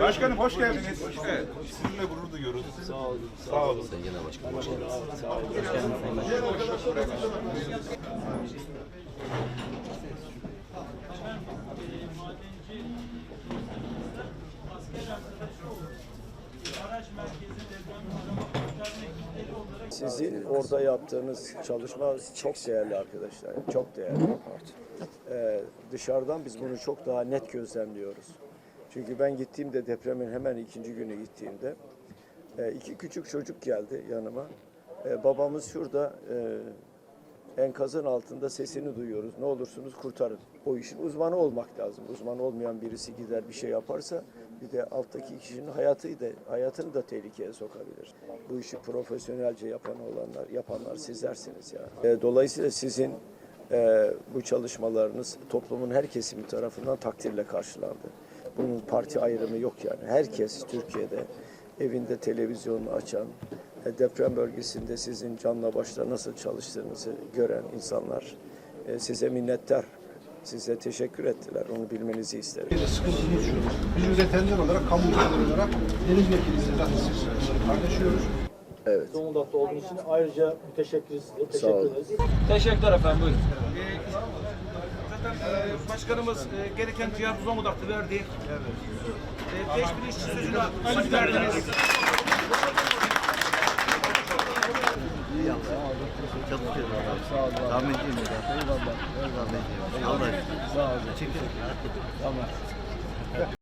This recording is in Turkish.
Başkanım hoş geldiniz. Evet, sizinle gurur duyuyoruz. Sağ olun. Sağ olun. Sayın Genel Başkanım hoş geldiniz. Sizin orada yaptığınız çalışma çok değerli arkadaşlar. Çok değerli. Ee, dışarıdan biz bunu çok daha net gözlemliyoruz. Çünkü ben gittiğimde depremin hemen ikinci günü gittiğimde e, iki küçük çocuk geldi yanıma. E, babamız şurada e, enkazın altında sesini duyuyoruz. Ne olursunuz kurtarın. O işin uzmanı olmak lazım. Uzman olmayan birisi gider bir şey yaparsa bir de alttaki kişinin hayatı da, hayatını da tehlikeye sokabilir. Bu işi profesyonelce yapan olanlar, yapanlar sizlersiniz ya. E, dolayısıyla sizin bu çalışmalarınız toplumun her kesimi tarafından takdirle karşılandı. Bunun parti ayrımı yok yani. Herkes Türkiye'de evinde televizyonunu açan, e, deprem bölgesinde sizin canla başla nasıl çalıştığınızı gören insanlar e, size minnettar, size teşekkür ettiler. Onu bilmenizi isterim. sıkıntımız şu. Biz üretenler olarak, kamu olarak deniz vekilimizle zaten sizlerle paylaşıyoruz. Evet. Zonguldak'ta olduğunuz için ayrıca müteşekkiriz Teşekkür olun. ederiz. Teşekkürler efendim buyurun. Zaten e, başkanımız e, gereken cevabı Zonguldak'ta verdi. Evet. E, 5000 işçi sözünü siz verdiniz. Çalışıyorum adam. Sağ olun. Rahmetliyim ya. Eyvallah. Eyvallah. Allah aşkına. Sağ olun. Çekin. Tamam.